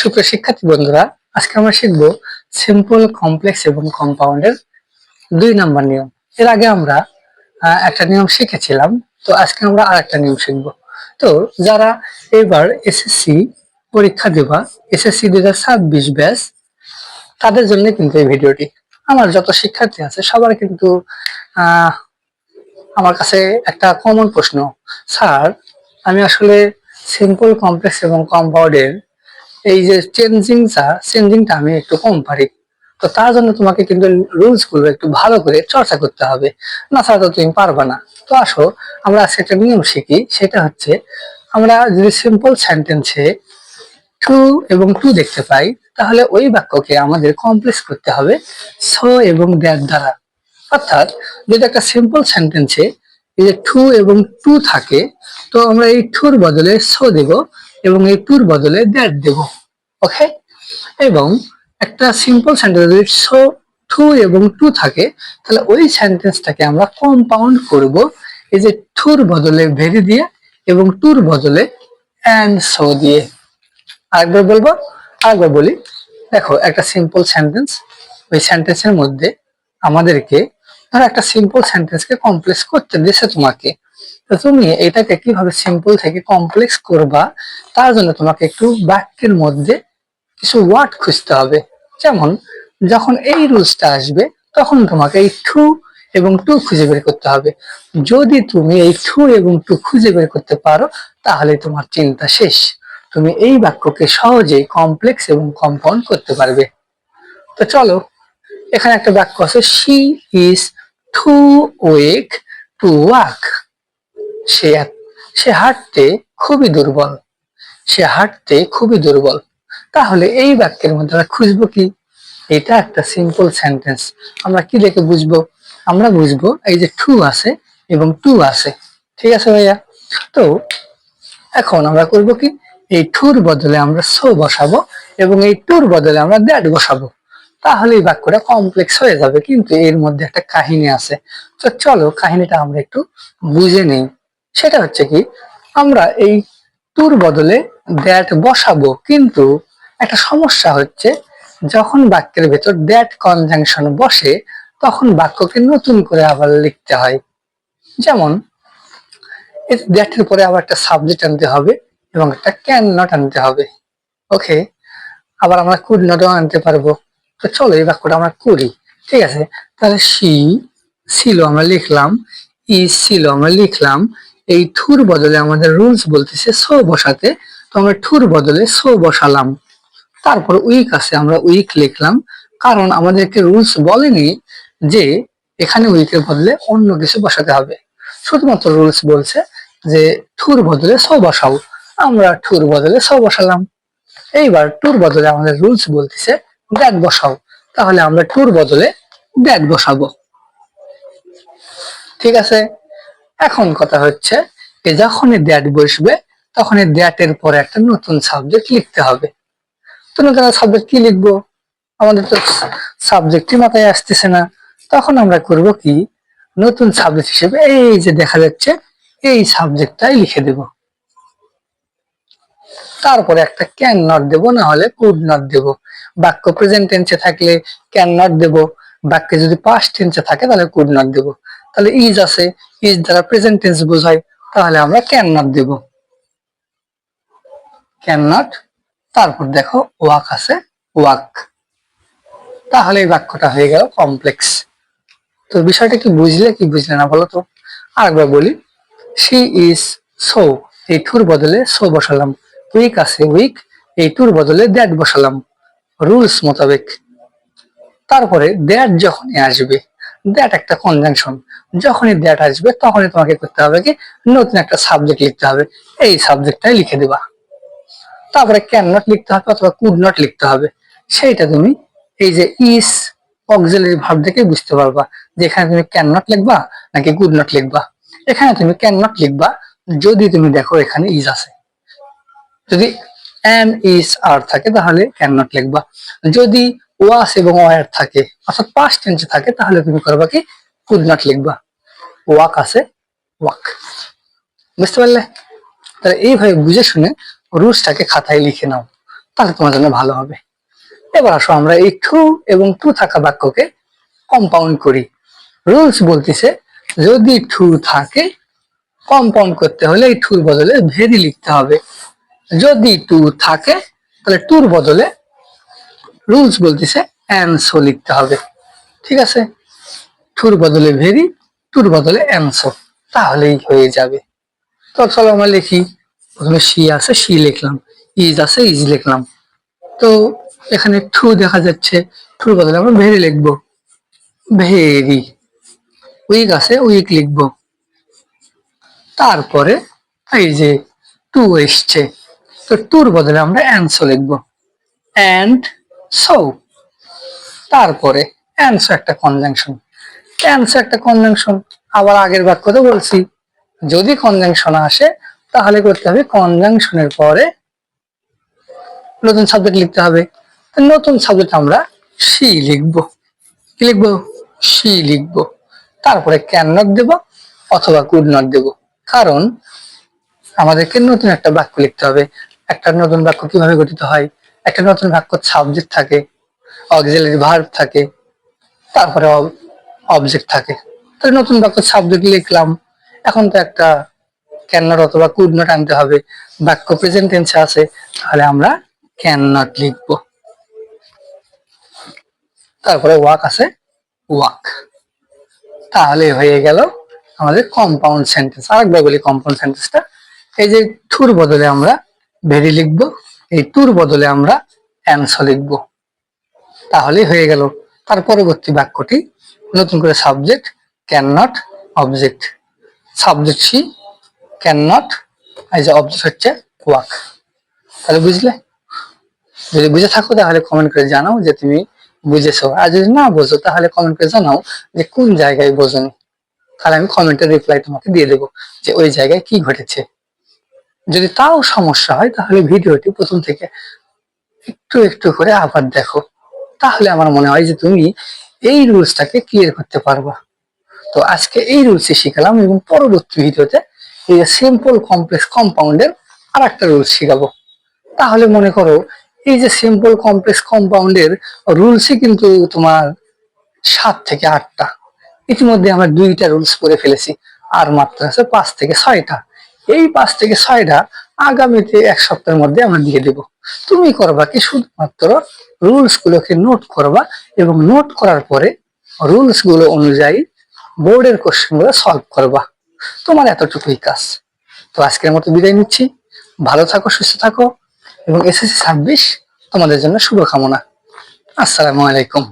সুপ্রিয় শিক্ষার্থী বন্ধুরা, আজকে আমরা শিখব সিম্পল কমপ্লেক্স এবং কম্পাউন্ডের দুই নাম্বার নিয়ম। এর আগে আমরা একটা নিয়ম শিখেছিলাম, তো আজকে আমরা আর একটা নিয়ম শিখব। তো যারা এবার এসএসসি পরীক্ষা দেবা এসএসসি দুই হাজার ছাব্বিশ ব্যাচ, তাদের জন্য কিন্তু এই ভিডিওটি। আমার যত শিক্ষার্থী আছে, সবার কিন্তু আমার কাছে একটা কমন প্রশ্ন, স্যার, আমি আসলে সিম্পল কমপ্লেক্স এবং কম্পাউন্ডের এই যে চেঞ্জিংটা চেঞ্জিংটা আমি একটু কম পারি। তো তার জন্য তোমাকে কিন্তু রুলসগুলো একটু ভালো করে চর্চা করতে হবে। না ছাড়া তো তুমি পারবে না। তো আসো, আমরা আজকে একটা নিয়ম শিখি, সেটা হচ্ছে আমরা যদি সিম্পল সেন্টেন্সে টু এবং টু দেখতে পাই, তাহলে ওই বাক্যকে আমাদের কমপ্লেক্স করতে হবে সো এবং দ্যাট দ্বারা। অর্থাৎ যদি একটা সিম্পল সেন্টেন্সে এই যে টু এবং টু থাকে, তো আমরা এই টুর বদলে সো দেব। এবং এই টুর বদলে দ্যাট দেব ওকে এবং একটা সিম্পল সেন্টেন্স যদি সো টু এবং টু থাকে, তাহলে ওই সেন্টেন্সটাকে আমরা কম্পাউন্ড করব। এই যে টুর বদলে ভেরি দিয়ে এবং টুর বদলে অ্যান্ড সো দিয়ে। আরেকবার বলব, আরেকবার বলি, দেখো একটা সিম্পল সেন্টেন্স ওই সেন্টেন্সের মধ্যে আমাদেরকে, ধরো একটা সিম্পল সেন্টেন্সকে কমপ্লেক্স করতে দিয়েছে তোমাকে। তো তুমি এটাকে কীভাবে সিম্পল থেকে কমপ্লেক্স করবা, তার জন্য তোমাকে একটু বাক্যের মধ্যে কিছু ওয়ার্ড খুঁজতে হবে। যেমন, যখন এই রুলসটা আসবে, তখন তোমাকে এই টু এবং টু খুঁজে বের করতে হবে। যদি তুমি এই টু এবং টু খুঁজে বের করতে পারো, তাহলে তোমার চিন্তা শেষ। তুমি এই বাক্যকে সহজেই কমপ্লেক্স এবং কম্পাউন্ড করতে পারবে। তো চলো, এখানে একটা বাক্য আছে she is to wake to walk সে এক- সে হাঁটতে খুবই দুর্বল। সে হাঁটতে খুবই দুর্বল। তাহলে এই বাক্যের মধ্যে আমরা খুঁজবো কি? এটা একটা সিম্পল সেন্টেন্স আমরা কি দেখে বুঝব? আমরা বুঝব এই যে টু আছে এবং টু আছে। ঠিক আছে ভাইয়া? তো এখন আমরা করব কি? এই টুর বদলে আমরা সো বসাবো এবং এই টুর বদলে আমরা দ্যাট বসাবো। তাহলে এই বাক্যটা কমপ্লেক্স হয়ে যাবে। কিন্তু এর মধ্যে একটা কাহিনী আছে। তো চলো কাহিনীটা আমরা একটু বুঝে নেই। সেটা হচ্ছে কি, আমরা এই টুর বদলে দ্যাট বসাবো, কিন্তু একটা সমস্যা হচ্ছে, যখন বাক্যের ভেতর দ্যাট কনজাংশন বসে, তখন বাক্যকে নতুন করে আবার লিখতে হয়। যেমন দ্যাটের পরে আবার একটা সাবজেক্ট আনতে হবে এবং একটা ক্যান নট আনতে হবে। ওকে আবার আমরা কুড নটও আনতে পারব। তো চলো এই বাক্যটা আমরা করি, ঠিক আছে? তাহলে সি ছিল, আমরা লিখলাম ই ছিল, আমরা লিখলাম এই ঠুর বদলে আমাদের রুলস বলতেছে সো বসাতে, তো আমরা ঠুর বদলে সো বসালাম। তারপর উইক আছে, আমরা উইক লিখলাম, কারণ আমাদেরকে রুলস বলেনি যে এখানে উইকের বদলে অন্য কিছু বসাতে হবে। শুধুমাত্র রুলস বলছে যে ঠুর বদলে সো বসাও, আমরা ঠুর বদলে সো বসালাম। এইবার টুর বদলে আমাদের রুলস বলতেছে দ্যাট বসাও, তাহলে আমরা টুর বদলে দ্যাট বসাবো। ঠিক আছে? এখন কথা হচ্ছে যে যখনই দ্যাট বসবে, তখনই দ্যাটের পরে একটা নতুন সাবজেক্ট লিখতে হবে। তো নতুন সাবজেক্ট কি লিখব? আমাদের তো সাবজেক্টই মাথায় আসতেছে না। তখন আমরা করব কি? নতুন সাবজেক্ট হিসেবে এই যে দেখা যাচ্ছে, এই সাবজেক্টটাই লিখে দেব। তারপরে একটা ক্যান নট দেব, না হলে কুড নট দেব। বাক্য প্রেজেন্ট টেন্সে থাকলে ক্যান নট দেব। বাক্যে যদি পাস্ট টেন্সে থাকে, তাহলে কুড নট দেব। তাহলে ইজ আছে ইজ দ্বারা প্রেজেন্ট টেন্স বোঝায় তাহলে আমরা ক্যান নট দেব। ক্যান নট তারপর দেখো ওয়াক আছে, ওয়াক। তাহলে এই বাক্যটা হয়ে গেল কমপ্লেক্স তো বিষয়টা কি বুঝলে কি বুঝলে না বলো তো? আরেকবার বলি সি ইজ সো এই টুর বদলে সো বসালাম। উইক আছে উইক এই টুর বদলে দ্যাট বসালাম। রুলস মোতাবেক। তারপরে দ্যাট যখনই আসবে দ্যাট একটা কনজাংশন যখনই দ্যাট আসবে, তখনই তোমাকে করতে হবে কি? নতুন একটা সাবজেক্ট লিখতে হবে। এই সাবজেক্টটাই লিখে দেবা। তারপরে ক্যান নট লিখতে হবে অথবা কুড নট লিখতে হবে। সেইটা তুমি এই যে ইস অক্সিলারি ভার্ব থেকে বুঝতে পারবা। যে এখানে তুমি ক্যান নট লিখবা নাকি গুড নট লিখবা। এখানে তুমি ক্যান নট লিখবা যদি তুমি দেখো এখানে ইজ আছে। যদি এম ইস আর থাকে তাহলে ক্যান নট লিখবা। যদি ওয়াস এবং ওয়ার থাকে, অর্থাৎ পাস্ট টেন্সে থাকে, তাহলে তুমি করবা কি? কুড নট লিখবা। ওয়াক আছে, ওয়াক। বুঝতে পারলে? তাহলে এইভাবে বুঝে শুনে রুলসটাকে খাতায় লিখে নাও, তাহলে তোমার জন্য ভালো হবে। এবার আসো আমরা এই টু এবং টু থাকা বাক্যকে কম্পাউন্ড করি। রুলস বলতেছে, যদি টু থাকে কম্পাউন্ড করতে হলে এই টুর বদলে ভেরি লিখতে হবে। যদি টু থাকে, তাহলে টুর বদলে রুলস বলতেছে অ্যানসো লিখতে হবে। ঠিক আছে? টুর বদলে ভেরি টুর বদলে অ্যানসো তাহলেই হয়ে যাবে। তো চলো আমরা লিখি। প্রথমে সি আছে, সি লিখলাম। ইজ আছে, ইজ লিখলাম। তো এখানে টু দেখা যাচ্ছে। টুর বদলে আমরা ভেরি লিখব। ভেরি। উইক আছে, উইক লিখব। তারপরে এই যে টু এসছে। তো টুর বদলে আমরা অ্যান্সো লিখব। অ্যান্ড সো তারপরে অ্যান্সো একটা কনজাংশন অ্যান্সো একটা কনজাংশন আবার আগের বাক্যতে বলছি, যদি কনজাংশন আসে, তাহলে করতে হবে কনজাংশনের পরে নতুন সাবজেক্ট লিখতে হবে। নতুন সাবজেক্ট আমরা সি লিখব। কি লিখব? সি লিখব। তারপরে ক্যান নট দেব অথবা কুড নট দেব। কারণ আমাদেরকে নতুন একটা বাক্য লিখতে হবে। একটা নতুন বাক্য কীভাবে গঠিত হয়? একটা নতুন বাক্য সাবজেক্ট থাকে অক্সিলারি ভার্ব থাকে, তারপরে অবজেক্ট থাকে। তাহলে নতুন বাক্য সাবজেক্ট লিখলাম, এখন তো একটা ক্যান নট অথবা কুড নট আনতে হবে। বাক্য প্রেজেন্ট টেন্সে আছে, তাহলে আমরা ক্যান নট লিখব। তারপরে ওয়াক আছে ওয়াক তাহলে হয়ে গেল আমাদের কম্পাউন্ড সেন্টেন্স আরেকবার বলি কম্পাউন্ড সেন্টেন্সটা এই যে টুর বদলে আমরা ভেরি লিখব। এই টুর বদলে আমরা অ্যান্সার লিখব। তাহলেই হয়ে গেল। তার পরবর্তী বাক্যটি নতুন করে subject can not object subject she can not এই যে অবজেক্ট হচ্ছে ওয়াক তাহলে বুঝলে? যদি বুঝে থাকো তাহলে কমেন্ট করে জানাও যে তুমি বুঝেছ। আর যদি না বোঝো তাহলে কমেন্ট করে জানাও যে কোন জায়গায় বোঝনি। তাহলে আমি কমেন্টের রিপ্লাই তোমাকে দিয়ে দেবো যে ওই জায়গায় কি ঘটেছে। যদি তাও সমস্যা হয়, তাহলে ভিডিওটি প্রথম থেকে একটু একটু করে আবার দেখো। তাহলে আমার মনে হয় যে তুমি এই রুলসটাকে ক্লিয়ার করতে পারবা। তো আজকে এই রুলসই শিখালাম এবং পরবর্তী ভিডিওতে এই যে সিম্পল কমপ্লেক্স কম্পাউন্ডের আর একটা রুলস শিখাবো। তাহলে মনে করো, এই যে সিম্পল কমপ্লেক্স কম্পাউন্ডের রুলসই কিন্তু তোমার সাত থেকে আটটা। ইতিমধ্যে আমরা দুইটা রুলস করে ফেলেছি, আর মাত্র আছে পাঁচ থেকে ছয়টা। এই পাঁচ থেকে ছয়টা আগামীতে এক সপ্তাহের মধ্যে আমরা দিয়ে দেব। তুমি করবা কি শুধুমাত্র রুলস গুলোকে নোট করবা এবং নোট করার পরে রুলসগুলো অনুযায়ী বোর্ডের কোশ্চেনগুলো সলভ করবা। তোমার এতটুকুই কাজ। তো আজকের মতো বিদায় নিচ্ছি। ভালো থাকো, সুস্থ থাকো এবং এসএসসি ছাব্বিশ তোমাদের জন্য শুভকামনা। আসসালামু আলাইকুম।